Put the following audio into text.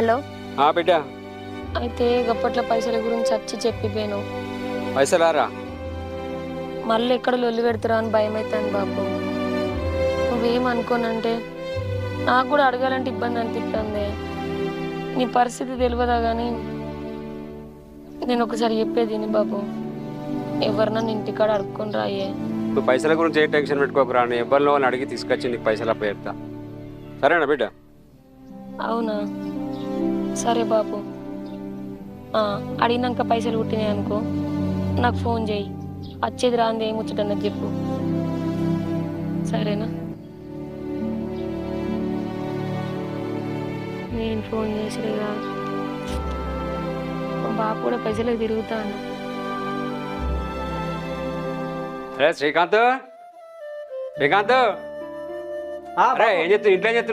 Hello. ఆ బిడ్డ. అయితే గప్పట్ల పైసల గురించి వచ్చి చెప్పిపోయాను పైసలారా? మళ్ళీ ఎక్కడ లొల్లి పెడతారా అని భయం అవుతుంది బాబు నువ్వేమనుకోనంటే నాకు కూడా అడగాలంటే ఇబ్బంది అనిపిస్తుంది నీ పరిస్థితి తెలియదా కానీ నేను ఒకసారి చెప్పేది నీ బాబు ఎవరినన్నా ఇంటికాడ అడుక్కొని రాయే. నువ్వు పైసల గురించి ఏ టెన్షన్ పెట్టుకోకురా నేను ఎవరిలో అని అడిగి తీసుకొచ్చి నీకు పైసలు అప్పేస్తా సరేనా బిడ్డ? అవునా? సరే బాబు ఆ, అడిగినాక పైసలు పుట్టినాయి అనుకో నాకు ఫోన్ చేయి. వచ్చేది రాంది ఏం ముచ్చటన్నది చెప్పు. సరేనా? నేను ఫోన్ చేసిగా మా బాబు కూడా పైసలకు తిరుగుతాను. అరే శ్రీకాంత్? శ్రీకాంత్? ఏం ఇంట్లో ఏం చెప్తున్నావు